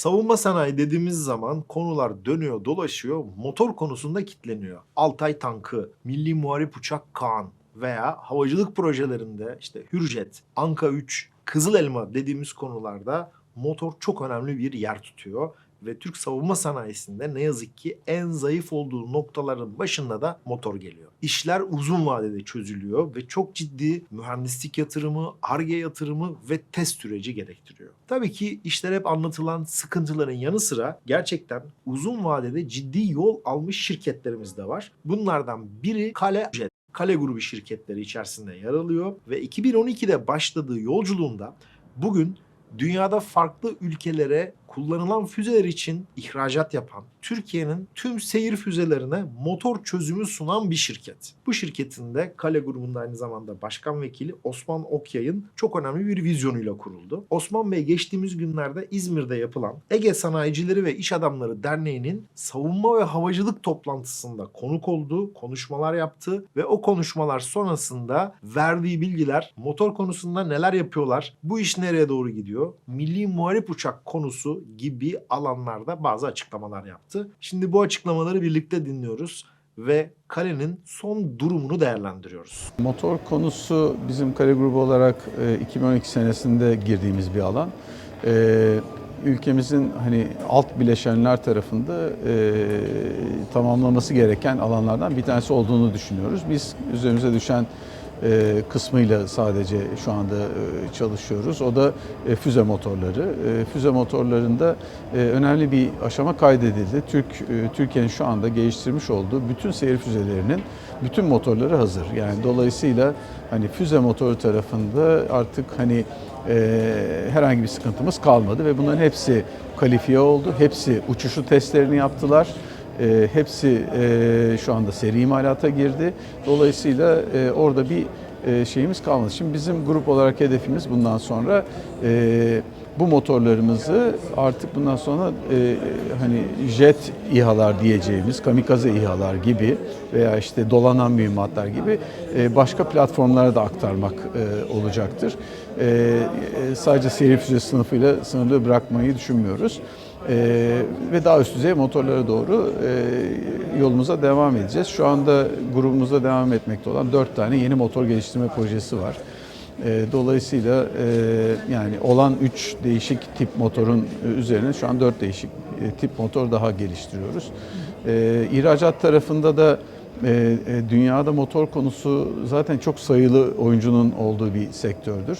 Savunma sanayi dediğimiz zaman konular dönüyor dolaşıyor motor konusunda kitleniyor. Altay tankı, Milli Muharip Uçak Kaan veya havacılık projelerinde işte Hürjet, Anka 3, Kızıl Elma dediğimiz konularda motor çok önemli bir yer tutuyor. Ve Türk savunma sanayisinde ne yazık ki en zayıf olduğu noktaların başında da motor geliyor. İşler uzun vadede çözülüyor ve çok ciddi mühendislik yatırımı, ARGE yatırımı ve test süreci gerektiriyor. Tabii ki işler hep anlatılan sıkıntıların yanı sıra gerçekten uzun vadede ciddi yol almış şirketlerimiz de var. Bunlardan biri Kale Jet. Kale grubu şirketleri içerisinde yer alıyor ve 2012'de başladığı yolculuğunda bugün dünyada farklı ülkelere kullanılan füzeler için ihracat yapan, Türkiye'nin tüm seyir füzelerine motor çözümü sunan bir şirket. Bu şirketin de Kale grubunda aynı zamanda başkan vekili Osman Okyay'ın çok önemli bir vizyonuyla kuruldu. Osman Bey geçtiğimiz günlerde İzmir'de yapılan Ege Sanayicileri ve İş Adamları Derneği'nin savunma ve havacılık toplantısında konuk oldu, konuşmalar yaptı ve o konuşmalar sonrasında verdiği bilgiler motor konusunda neler yapıyorlar, bu iş nereye doğru gidiyor, milli muharip uçak konusu gibi alanlarda bazı açıklamalar yaptı. Şimdi bu açıklamaları birlikte dinliyoruz ve kalenin son durumunu değerlendiriyoruz. Motor konusu bizim kale grubu olarak e, 2012 senesinde girdiğimiz bir alan. E, ülkemizin hani alt bileşenler tarafında e, tamamlaması gereken alanlardan bir tanesi olduğunu düşünüyoruz. Biz üzerimize düşen e, kısmıyla sadece şu anda e, çalışıyoruz. O da e, füze motorları. E, füze motorlarında e, önemli bir aşama kaydedildi. Türk e, Türkiye'nin şu anda geliştirmiş olduğu bütün seyir füzelerinin bütün motorları hazır. Yani dolayısıyla hani füze motoru tarafında artık hani e, herhangi bir sıkıntımız kalmadı ve bunların hepsi kalifiye oldu. Hepsi uçuşu testlerini yaptılar. E, hepsi e, şu anda seri imalata girdi. Dolayısıyla e, orada bir e, şeyimiz kalmadı. Şimdi bizim grup olarak hedefimiz bundan sonra e, bu motorlarımızı artık bundan sonra e, hani jet İHA'lar diyeceğimiz, kamikaze İHA'lar gibi veya işte dolanan mühimmatlar gibi e, başka platformlara da aktarmak e, olacaktır. E, e, sadece seyir füze sınıfıyla sınırlı bırakmayı düşünmüyoruz. Ee, ve daha üst düzey motorlara doğru e, yolumuza devam edeceğiz. Şu anda grubumuzda devam etmekte olan dört tane yeni motor geliştirme projesi var. E, dolayısıyla e, yani olan üç değişik tip motorun üzerine şu an dört değişik e, tip motor daha geliştiriyoruz. E, ihracat tarafında da e, e, dünyada motor konusu zaten çok sayılı oyuncunun olduğu bir sektördür.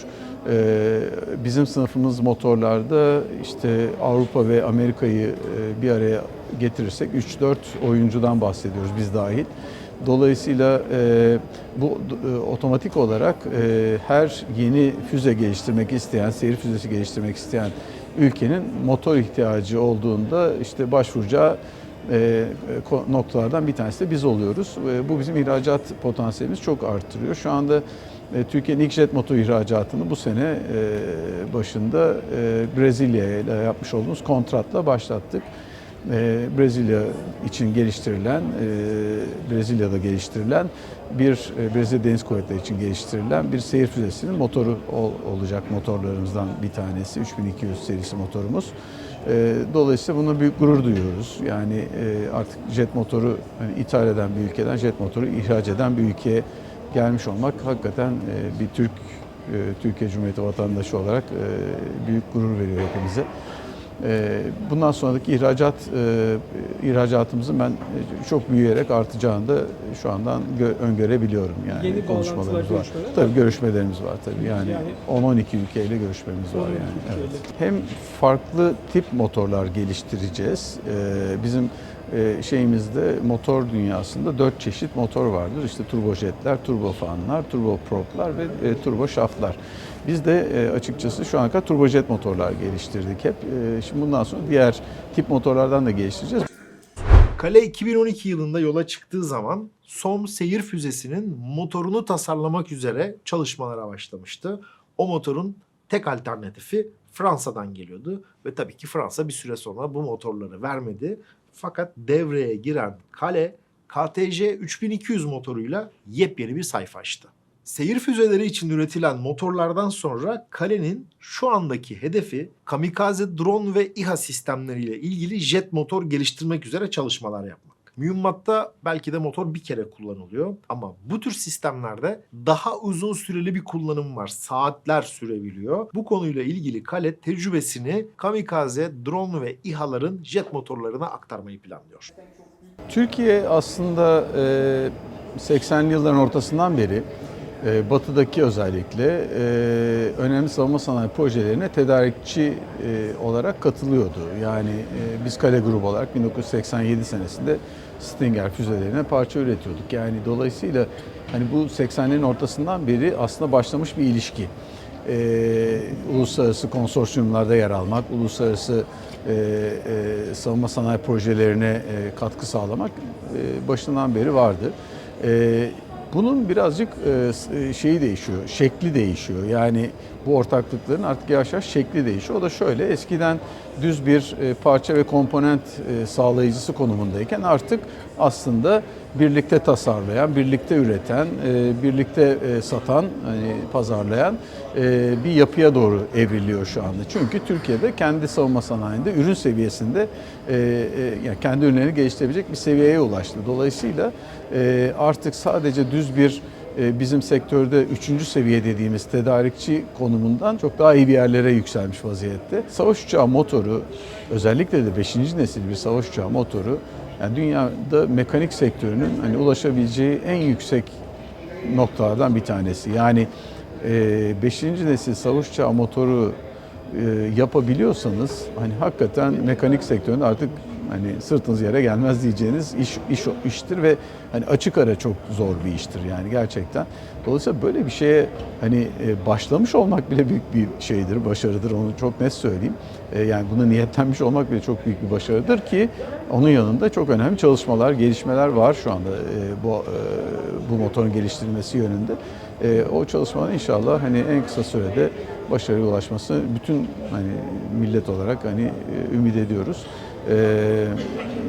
E, bizim sınıfımız motorlarda işte Avrupa ve Amerika'yı e, bir araya getirirsek 3-4 oyuncudan bahsediyoruz biz dahil. Dolayısıyla e, bu e, otomatik olarak e, her yeni füze geliştirmek isteyen, seyir füzesi geliştirmek isteyen ülkenin motor ihtiyacı olduğunda işte başvuracağı noktalardan bir tanesi de biz oluyoruz. E, bu bizim ihracat potansiyelimizi çok arttırıyor. Şu anda e, Türkiye'nin ilk jet motor ihracatını bu sene e, başında e, Brezilya ile yapmış olduğumuz kontratla başlattık. E, Brezilya için geliştirilen, e, Brezilya'da geliştirilen bir e, Brezilya Deniz Kuvvetleri için geliştirilen bir seyir füzesinin motoru ol- olacak motorlarımızdan bir tanesi. 3200 serisi motorumuz. E, Dolayısıyla buna büyük gurur duyuyoruz. Yani e, artık jet motoru hani ithal eden bir ülkeden jet motoru ihraç eden bir ülkeye gelmiş olmak hakikaten e, bir Türk e, Türkiye Cumhuriyeti vatandaşı olarak büyük gurur veriyor hepimize. E, Bundan sonraki ihracat e, ihracatımızın ben e, çok büyüyerek artacağını da şu andan gö- öngörebiliyorum yani Yeni konuşmalarımız var. Tabii görüşmelerimiz var tabii. Yani, Yani- 10-12 ülkeyle görüşmemiz var 12 yani. Evet. Hem farklı tip motorlar geliştireceğiz. E, Bizim e, şeyimizde motor dünyasında dört çeşit motor vardır. İşte turbojetler, turbofanlar, turboproplar ve turbo şaftlar. Biz de e, açıkçası şu ana kadar turbojet motorlar geliştirdik hep. E, Şimdi bundan sonra diğer tip motorlardan da geliştireceğiz. Kale 2012 yılında yola çıktığı zaman SOM seyir füzesinin motorunu tasarlamak üzere çalışmalara başlamıştı. O motorun tek alternatifi Fransa'dan geliyordu ve tabii ki Fransa bir süre sonra bu motorları vermedi. Fakat devreye giren Kale KTC 3200 motoruyla yepyeni bir sayfa açtı. Seyir füzeleri için üretilen motorlardan sonra Kale'nin şu andaki hedefi kamikaze drone ve İHA sistemleriyle ilgili jet motor geliştirmek üzere çalışmalar yapmak. Mühimmatta belki de motor bir kere kullanılıyor ama bu tür sistemlerde daha uzun süreli bir kullanım var. Saatler sürebiliyor. Bu konuyla ilgili Kale tecrübesini kamikaze, drone ve İHA'ların jet motorlarına aktarmayı planlıyor. Türkiye aslında e, 80'li yılların ortasından beri e, batıdaki özellikle e, önemli savunma sanayi projelerine tedarikçi e, olarak katılıyordu. Yani e, biz Kale Grubu olarak 1987 senesinde Stinger füzelerine parça üretiyorduk. Yani dolayısıyla hani bu 80'lerin ortasından beri aslında başlamış bir ilişki. e, uluslararası konsorsiyumlarda yer almak, uluslararası e, e, savunma sanayi projelerine e, katkı sağlamak e, başından beri vardı. E, bunun birazcık e, e, şeyi değişiyor, şekli değişiyor. Yani bu ortaklıkların artık yavaş yavaş şekli değişiyor. O da şöyle, eskiden düz bir e, parça ve komponent sağlayıcısı konumundayken artık aslında birlikte tasarlayan, birlikte üreten, birlikte satan, hani pazarlayan bir yapıya doğru evriliyor şu anda. Çünkü Türkiye'de kendi savunma sanayinde ürün seviyesinde kendi ürünlerini geliştirebilecek bir seviyeye ulaştı. Dolayısıyla artık sadece düz bir e, bizim sektörde üçüncü seviye dediğimiz tedarikçi konumundan çok daha iyi bir yerlere yükselmiş vaziyette. Savaş uçağı motoru özellikle de 5. nesil bir savaş uçağı motoru yani dünyada mekanik sektörünün hani ulaşabileceği en yüksek noktalardan bir tanesi. Yani 5. nesil savaş uçağı motoru e, yapabiliyorsanız hani hakikaten mekanik sektöründe artık hani sırtınız yere gelmez diyeceğiniz iş, iş iştir ve hani açık ara çok zor bir iştir yani gerçekten. Dolayısıyla böyle bir şeye hani e, başlamış olmak bile büyük bir şeydir, başarıdır onu çok net söyleyeyim. E, Yani buna niyetlenmiş olmak bile çok büyük bir başarıdır ki onun yanında çok önemli çalışmalar, gelişmeler var şu anda e, bu bu motorun geliştirilmesi yönünde. O çalışmaların inşallah hani en kısa sürede başarıya ulaşması bütün hani millet olarak hani ümit ediyoruz. E,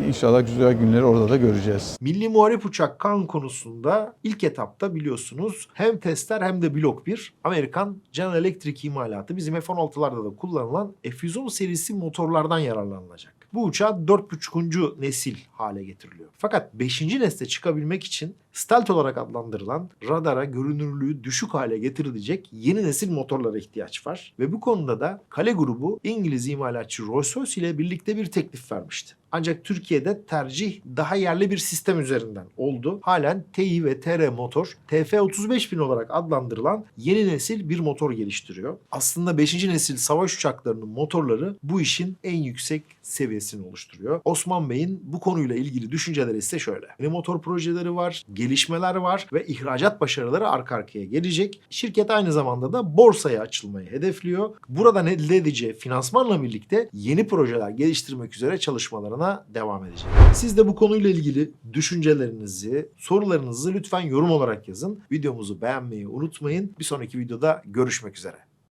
inşallah güzel günleri orada da göreceğiz. Milli Muharip Uçak kan konusunda ilk etapta biliyorsunuz hem testler hem de blok 1 Amerikan General Electric imalatı bizim F-16'larda da kullanılan F-110 serisi motorlardan yararlanılacak. Bu uçağı 4.5. nesil hale getiriliyor. Fakat 5. nesle çıkabilmek için stealth olarak adlandırılan radara görünürlüğü düşük hale getirilecek yeni nesil motorlara ihtiyaç var. Ve bu konuda da Kale grubu İngiliz imalatçı Rolls-Royce ile birlikte bir teklif vermişti. Ancak Türkiye'de tercih daha yerli bir sistem üzerinden oldu. Halen TI ve TR motor TF35000 olarak adlandırılan yeni nesil bir motor geliştiriyor. Aslında 5. nesil savaş uçaklarının motorları bu işin en yüksek seviyesini oluşturuyor. Osman Bey'in bu konuyla ilgili düşünceleri ise şöyle. Yeni motor projeleri var, gelişmeler var ve ihracat başarıları arka arkaya gelecek. Şirket aynı zamanda da borsaya açılmayı hedefliyor. Buradan elde edeceği finansmanla birlikte yeni projeler geliştirmek üzere çalışmalarına devam edecek. Siz de bu konuyla ilgili düşüncelerinizi, sorularınızı lütfen yorum olarak yazın. Videomuzu beğenmeyi unutmayın. Bir sonraki videoda görüşmek üzere.